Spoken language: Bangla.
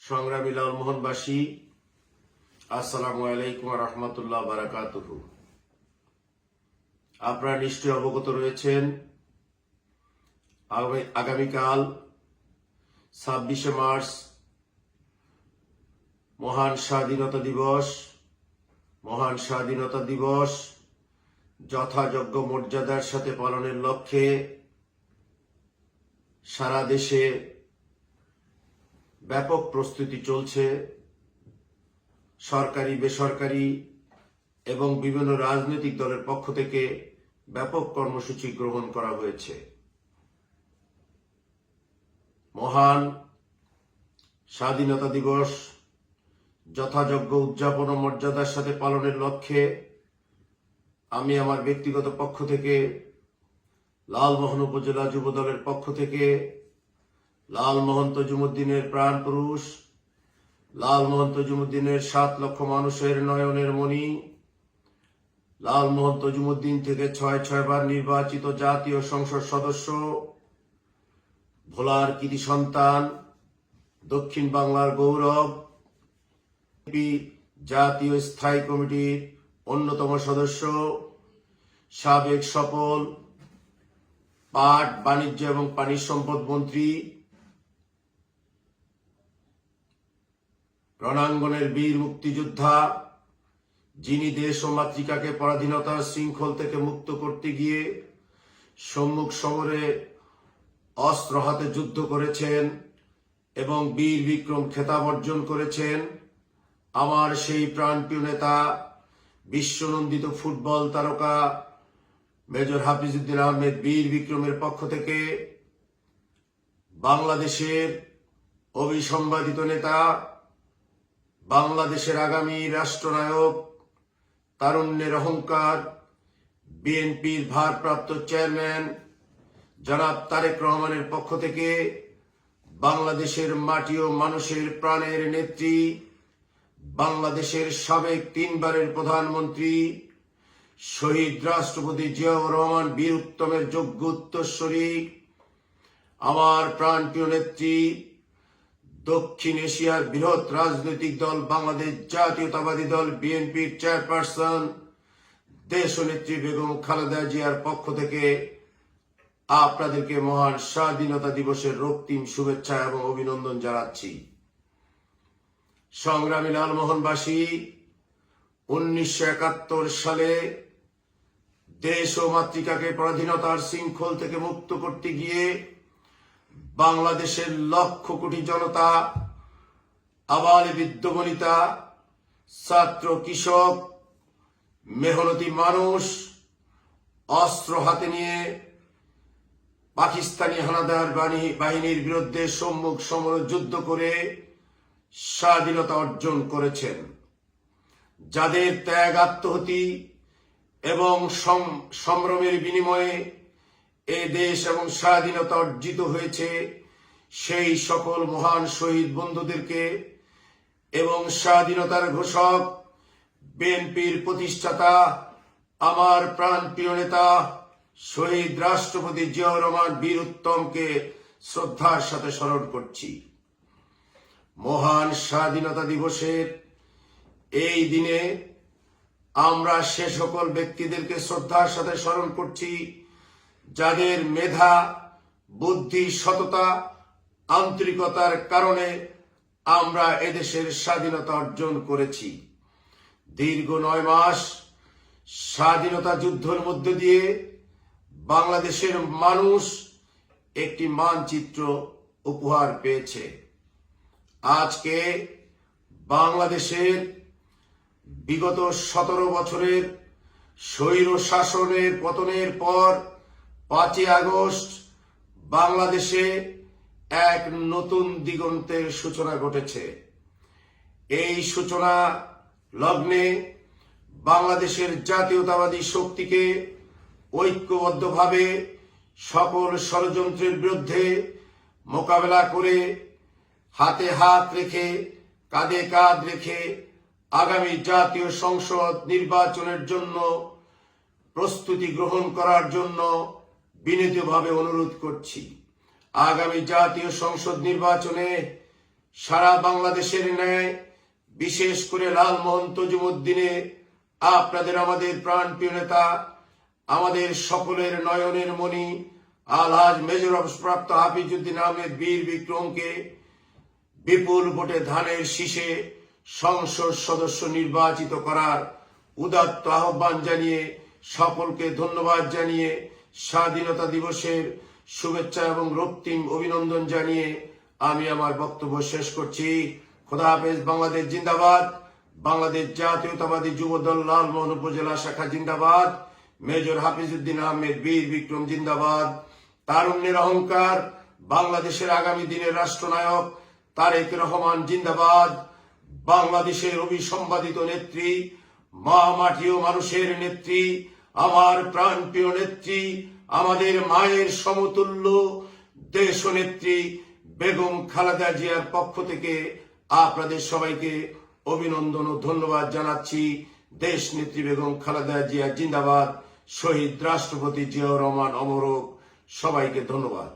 সংগ্রামী লালমোহনবাসী, আসসালামু আলাইকুম রহমতুল্লাহ বারাকাতুহ। আপনারা নিশ্চয়ই অবগত রয়েছেন, আগামী- আগামীকাল ছাব্বিশে মার্চ মহান স্বাধীনতা দিবস, মহান স্বাধীনতা দিবস যথাযোগ্য মর্যাদার সাথে পালনের লক্ষ্যে সারা দেশে ব্যাপক প্রস্তুতি চলছে। সরকারি, বেসরকারি এবং বিভিন্ন রাজনৈতিক দলের পক্ষ থেকে ব্যাপক কর্মসূচি গ্রহণ করা হয়েছে। মহান স্বাধীনতা দিবস, যথাযোগ্য উদযাপন ও মর্যাদার সাথে পালনের লক্ষ্যে আমি আমার ব্যক্তিগত পক্ষ থেকে, লালমোহন উপজেলা যুব দলের পক্ষ থেকে লালমোহন তজুমুদ্দিনের প্রাণ পুরুষ লালমোহন তজুমুদ্দিনের সাত লক্ষ মানুষের নয়নের মণি লালমোহন তজুমুদ্দিন থেকে ছয় ছয়বার নির্বাচিত জাতীয় সংসদ সদস্য, ভোলার কৃতি সন্তান, দক্ষিণ বাংলার গৌরব জাতীয় স্থায়ী কমিটির অন্যতম সদস্য, সাবেক সফল পাট, বাণিজ্য এবং পানি সম্পদ মন্ত্রী রণাঙ্গনের বীর মুক্তিযোদ্ধা, যিনি দেশ ও মাতৃকাকে পরাধীনতার শৃঙ্খল থেকে মুক্ত করতে গিয়ে সম্মুখ সমরে অস্ত্র হাতে যুদ্ধ করেছেন এবং বীর বিক্রম খেতাব অর্জন করেছেন। আমার সেই প্রাণপ্রিয় নেতা, বিশ্বনন্দিত ফুটবল তারকা মেজর হাফিজউদ্দিন আহমেদ বীর বিক্রমের পক্ষ থেকে বাংলাদেশের অভিসম্বাদিত নেতা বাংলাদেশের আগামী রাষ্ট্রনায়ক, তারুণ্যের অহংকার, বিএনপির ভারপ্রাপ্ত চেয়ারম্যান জনাব তারেক রহমানের পক্ষ থেকে বাংলাদেশের মাটি ও মানুষের প্রাণের নেত্রী, বাংলাদেশের সাবেক তিনবারের প্রধানমন্ত্রী, শহীদ রাষ্ট্রপতি জিয়াউর রহমান বীর উত্তমের যোগ্য উত্তরস্বরী আমার প্রাণপ্রিয় নেত্রী দক্ষিণ এশিয়ার বৃহৎ রাজনৈতিক দল বাংলাদেশ, জাতীয়তাবাদী দল বিএনপির চেয়ারপারসন দেশনেত্রী বেগম খালেদা জিয়ার পক্ষ থেকে আপনাদেরকে মহান স্বাধীনতা দিবসের রক্তিম শুভেচ্ছা এবং অভিনন্দন জানাচ্ছি। সংগ্রামী লালমোহনবাসী, উনিশশো একাত্তর সালে দেশ ও মাতৃকাকে পরাধীনতার শৃঙ্খল থেকে মুক্ত করতে গিয়ে বাংলাদেশের লক্ষ কোটি জনতা, আবাল বিদ্যমনিতা ছাত্র, কৃষক, মেহনতি মানুষ, অস্ত্র হাতে নিয়ে পাকিস্তানি হানাদার বাহিনী- বাহিনীর বিরুদ্ধে সম্মুখ সমর যুদ্ধ করে স্বাধীনতা অর্জন করেছেন। যাদের ত্যাগ আত্মহতি এবং সম- সম্ভ্রমের বিনিময়ে এ দেশ এবং স্বাধীনতা অর্জিত হয়েছে সেই সকল মহান শহীদ বন্ধুদেরকে এবং স্বাধীনতার ঘোষক বিএনপির প্রতিষ্ঠাতা, আমার প্রাণপ্রিয় নেতা, শহীদ রাষ্ট্রপতি জিয়াউর রহমান বীর উত্তমকে শ্রদ্ধার সাথে স্মরণ করছি। মহান স্বাধীনতা দিবসের এই দিনে আমরা সে সকল ব্যক্তিদেরকে শ্রদ্ধার সাথে স্মরণ করছি। যাদের মেধা, বুদ্ধি, সততা, আন্তরিকতার কারণে আমরা এদেশের স্বাধীনতা অর্জন করেছি। দীর্ঘ নয় মাস স্বাধীনতা যুদ্ধের মধ্যে দিয়ে বাংলাদেশের মানুষ একটি মানচিত্র উপহার পেয়েছে। আজকে বাংলাদেশের বিগত সতেরো বছরের স্বৈর শাসনের পতনের পর পাঁচই আগস্ট বাংলাদেশে এক নতুন দিগন্তের সূচনা ঘটেছে। এই সূচনা লগ্নে বাংলাদেশের জাতীয়তাবাদী শক্তিকে ঐক্যবদ্ধভাবে সকল ষড়যন্ত্রের বিরুদ্ধে মোকাবেলা করে হাতে হাত রেখে, কাঁধে কাঁধ রেখে আগামী জাতীয় সংসদ নির্বাচনের জন্য প্রস্তুতি গ্রহণ করার জন্য বিনীতভাবে অনুরোধ করছি, আগামী জাতীয় সংসদ নির্বাচনে সারা বাংলাদেশের ন্যায়, বিশেষ করে লালমোহন তজুমুদ্দিনে আপনাদের আমাদের প্রাণপ্রিয় নেতা, আমাদের সকলের নয়নের মণি, আলহাজ মেজর অবসরপ্রাপ্ত হাফিজুদ্দিন আহমেদ বীর বিক্রমকে বিপুল ভোটে ধানের শীষে সংসদ সদস্য নির্বাচিত করার উদাত্ত আহ্বান জানিয়ে সকলকে ধন্যবাদ জানিয়ে স্বাধীনতা দিবসের শুভেচ্ছা এবং রক্তিম অভিনন্দন জানিয়ে আমি আমার বক্তব্য শেষ করছি। খোদা হাফেজ, বাংলাদেশ জিন্দাবাদ। বাংলাদেশ জাতীয়তাবাদী যুবদল লালমোহন উপজেলা শাখা জিন্দাবাদ। মেজর হাফিজউদ্দিন আহমেদ, বীর বিক্রম জিন্দাবাদ। তারুণ্যের অহংকার, বাংলাদেশের আগামী দিনের রাষ্ট্রনায়ক তারেক রহমান জিন্দাবাদ। বাংলাদেশের অভিসম্বাদিত নেত্রী মা মাটি ও মানুষের নেত্রী আমার প্রাণ প্রিয় নেত্রী, আমাদের মায়ের সমতুল্য দেশ নেত্রী বেগম খালেদা জিয়ার পক্ষ থেকে আপনাদের সবাইকে অভিনন্দন ও ধন্যবাদ জানাচ্ছি। দেশ নেত্রী বেগম খালেদা জিয়া জিন্দাবাদ, শহীদ রাষ্ট্রপতি জিয়াউর রহমান অমরক, সবাইকে ধন্যবাদ।